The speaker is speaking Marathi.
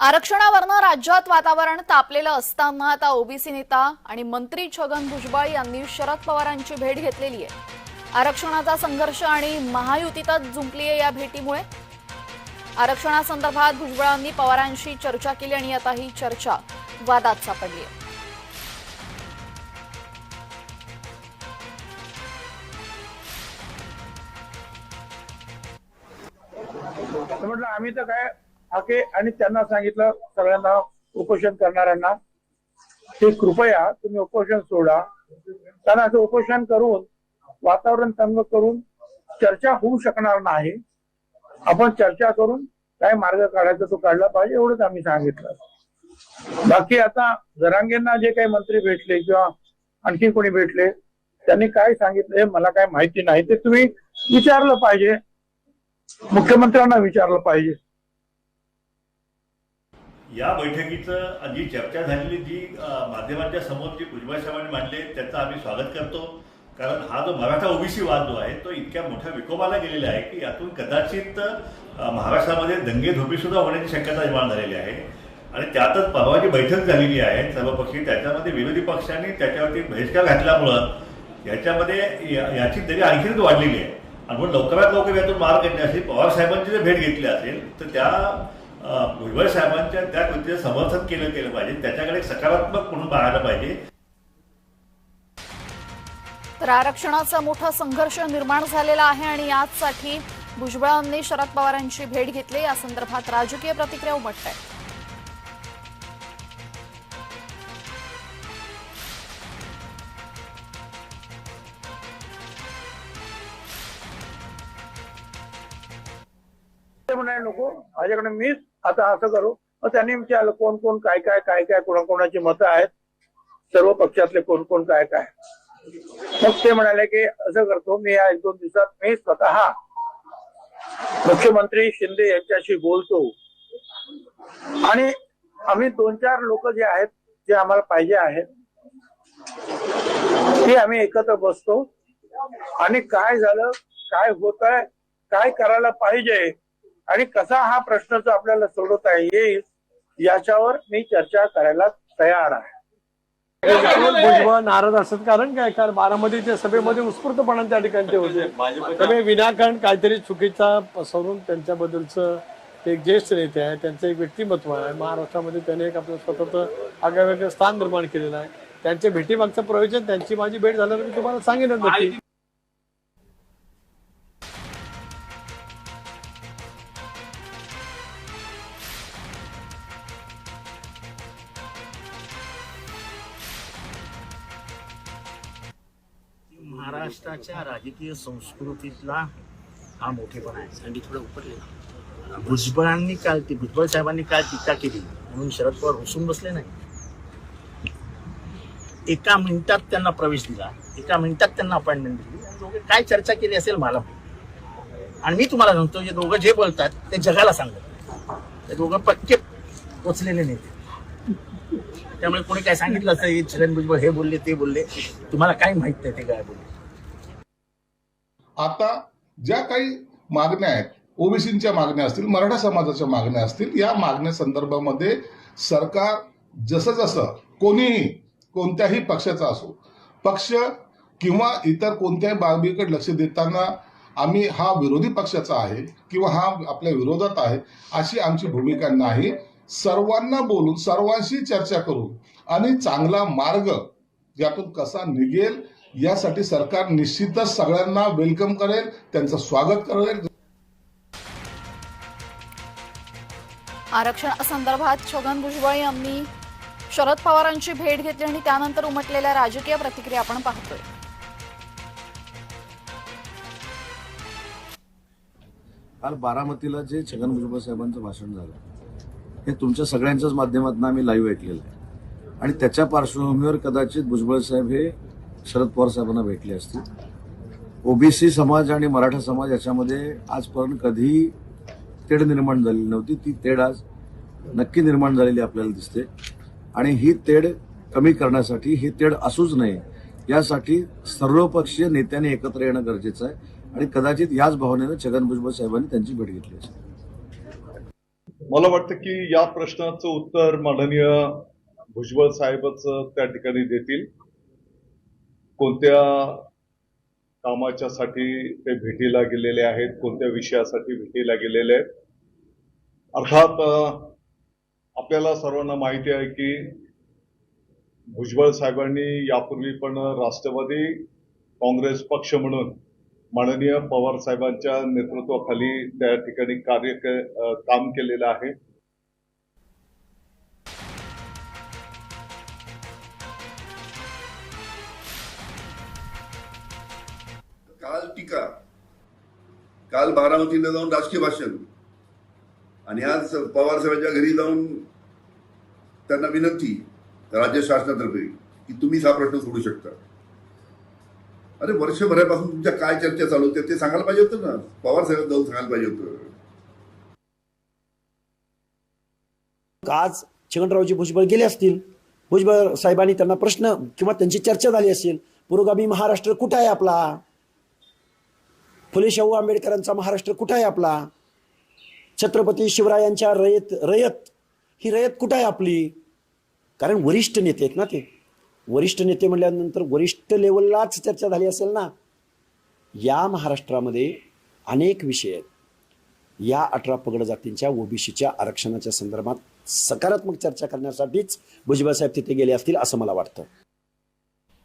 आरक्षणावरनं राज्यात वातावरण तापलेलं असताना आता ओबीसी नेता आणि मंत्री छगन भुजबळ यांनी शरद पवारांची भेट घेतलेली आहे. आरक्षणाचा संघर्ष आणि महायुतीतच जुंपली आहे या भेटीमुळे. आरक्षणासंदर्भात भुजबळांनी पवारांशी चर्चा केली आणि आता ही चर्चा वादात सापडली आहे. म्हटलं आम्ही तर काय हाके आणि त्यांना सांगितलं सगळ्यांना उपोषण करणाऱ्यांना की कृपया तुम्ही उपोषण सोडा. कारण असं उपोषण करून वातावरण तंग करून चर्चा होऊ शकणार नाही. आपण चर्चा करून काय मार्ग काढायचा तो काढला पाहिजे एवढंच आम्ही सांगितलं. बाकी आता जरांगेंना जे काही मंत्री भेटले किंवा आणखी कोणी भेटले त्यांनी काय सांगितलं हे मला काय माहिती नाही. ते तुम्ही विचारलं पाहिजे. मुख्यमंत्र्यांना विचारलं पाहिजे. या बैठकीचं जी चर्चा झालेली जी माध्यमांच्या समोर जी भुजबळ साहेबांनी मांडले त्याचं आम्ही स्वागत करतो. कारण हा जो मराठा ओबीसी वाद जो आहे तो इतक्या मोठ्या विकोपाला गेलेला आहे की यातून कदाचित महाराष्ट्रामध्ये दंगे धोपीसुद्धा होण्याची शक्यता निर्माण झालेली आहे. आणि त्यातच परवा जी बैठक झालेली आहे सर्वपक्षी त्याच्यामध्ये विरोधी पक्षांनी त्याच्यावरती बहिष्कार घातल्यामुळं याच्यामध्ये या- याची तरी आणखीनच वाढलेली आहे. आणि म्हणून लवकरात लवकर यातून मार्ग काढण्यासाठी पवार साहेबांची जर भेट घेतली असेल तर त्या भुजबळ साहेबांच्या त्या कृतीचं समर्थन केलं केलं पाहिजे. त्याच्याकडे सकारात्मक म्हणून पाहायला पाहिजे. तर आरक्षणाचा मोठा संघर्ष निर्माण झालेला आहे आणि याचसाठी भुजबळांनी शरद पवारांची भेट घेतली. या संदर्भात राजकीय प्रतिक्रिया उमटत. आहे ते म्हणाले नको. माझ्याकडे मीच आता असं करू. मग त्यांनी विचारलं कोण कोण काय काय काय काय कोणाकोणाची मतं आहेत? सर्व पक्षातले कोण कोण काय काय? मग ते म्हणाले की असं करतो मी या एक दोन दिवसात मी स्वतः मुख्यमंत्री शिंदे यांच्याशी बोलतो. आणि आम्ही दोन चार लोक जे आहेत जे आम्हाला पाहिजे आहेत ते आम्ही एकत्र बसतो. आणि काय झालं काय होत आहे काय करायला पाहिजे आणि कसा हा प्रश्नच आपल्याला सोडवता येईल याच्यावर मी चर्चा करायला तयार आहे. भुजबळ नाराज असत कारण काय? कारण बारामतीच्या सभेमध्ये उत्स्फूर्तपणाने त्या ठिकाणी ते होते. त्यामुळे विनाकारण काहीतरी चुकीचा पसरून त्यांच्याबद्दलचं ते एक ज्येष्ठ नेते आहे त्यांचं एक व्यक्तिमत्व आहे. महाराष्ट्रामध्ये त्याने एक आपलं स्वतंत्र आगळेवेगळं स्थान निर्माण केलेलं आहे. त्यांच्या भेटीमागचं प्रयोजन त्यांची माझी भेट झाल्यावर मी तुम्हाला सांगेनच नक्की. महाराष्ट्राच्या राजकीय संस्कृतीतला हा मोठेपणा आहे. आणि थोडं उपटलेला भुजबळांनी काल ती भुजबळ साहेबांनी काल टीका केली. म्हणून शरद पवार हुसून बसले नाही. एका मिनिटात त्यांना प्रवेश दिला. एका मिनिटात त्यांना अपॉइंटमेंट दिली. आणि दोघे काय चर्चा केली असेल मला. आणि मी तुम्हाला सांगतो जे दोघं जे बोलतात ते जगाला सांगत ते दोघं पक्के पोचलेले नेते त्यामुळे कोणी काय सांगितलं असं छगन भुजबळ हे बोलले ते बोलले. तुम्हाला काय माहीत नाही ते काय बोलले. आता ज्या काही मागण्या आहेत ओबीसीच्या मागण्या असतील मराठा समाजाच्या मागण्या असतील या मागण्या संदर्भामध्ये सरकार जसं जसं कोणीही कोणत्याही पक्षाचा असो पक्ष किंवा इतर कोणत्याही बाबीकडे लक्ष देताना आम्ही हा विरोधी पक्षाचा आहे किंवा हा आपल्या विरोधात आहे अशी आमची भूमिका नाही. सर्वांना बोलून सर्वांशी चर्चा करून आणि चांगला मार्ग यातून कसा निघेल यासाठी सरकार निश्चितच सगळ्यांना वेलकम करेल त्यांचं स्वागत करेल. आरक्षणासंदर्भात छगन भुजबळ यांनी शरद पवारांची भेट घेतली आणि त्यानंतर उमटलेल्या राजकीय प्रतिक्रिया आपण पाहतोय. काल बारामतीला जे छगन भुजबळ साहेबांचं भाषण झालं हे तुमच्या सगळ्यांच्याच माध्यमातून आम्ही लाईव्ह ऐकलेलं आहे. आणि त्याच्या पार्श्वभूमीवर कदाचित भुजबळ साहेब हे शरद पवार साहेबांना भेटले असतील ओबीसी समाज आणि मराठा समाज याच्यामध्ये आजपर्यंत कधीही तेढ निर्माण झालेली नव्हती. ती तेढ आज नक्की निर्माण झालेली आपल्याला दिसते. आणि ही तेढ कमी करण्यासाठी ही तेढ असूच नये यासाठी सर्वपक्षीय नेत्यांनी एकत्र येणं गरजेचं आहे. आणि कदाचित याच भावनेनं छगन भुजबळ साहेबांनी त्यांची भेट घेतली असेल. मला वाटतं की या प्रश्नाचं उत्तर माननीय भुजबळ साहेबच त्या ठिकाणी देतील. कोणत्या कामाच्यासाठी ते भेटीला गेलेले आहेत कोणत्या विषयासाठी भेटीला गेलेले आहेत? अर्थात आपल्याला सर्वांना माहिती आहे की भुजबळ साहेबांनी यापूर्वी पण राष्ट्रवादी काँग्रेस पक्ष म्हणून माननीय पवार साहेबांच्या नेतृत्वाखाली त्या ठिकाणी कार्य के- काम केलेलं आहे. काल टीका. काल बारामतीला जाऊन राजकीय भाषण. आणि आज पवार साहेबांच्या घरी जाऊन त्यांना विनंती राज्य शासनातर्फे की तुम्हीच हा प्रश्न सोडू शकता. अरे वर्षभरापासून तुमच्या काय चर्चा चालू होत्या ते सांगायला पाहिजे होतं ना? पवार साहेब जाऊन सांगायला पाहिजे होतं. आज छगनरावजी भुजबळ गेले असतील? भुजबळ साहेबांनी त्यांना प्रश्न किंवा त्यांची चर्चा झाली असेल? पुरोगामी महाराष्ट्र कुठं आहे आपला? फुले शाहू आंबेडकरांचा महाराष्ट्र कुठं आहे आपला? छत्रपती शिवरायांच्या रयत रयत ही रयत कुठं आहे आपली? कारण वरिष्ठ नेते आहेत ना ते. वरिष्ठ नेते म्हटल्यानंतर वरिष्ठ लेवललाच चर्चा झाली असेल ना? या महाराष्ट्रामध्ये अनेक विषय आहेत. या अठरा पगड जातींच्या ओबीसीच्या आरक्षणाच्या संदर्भात सकारात्मक चर्चा करण्यासाठीच भुजबळ साहेब तिथे गेले असतील असं मला वाटतं.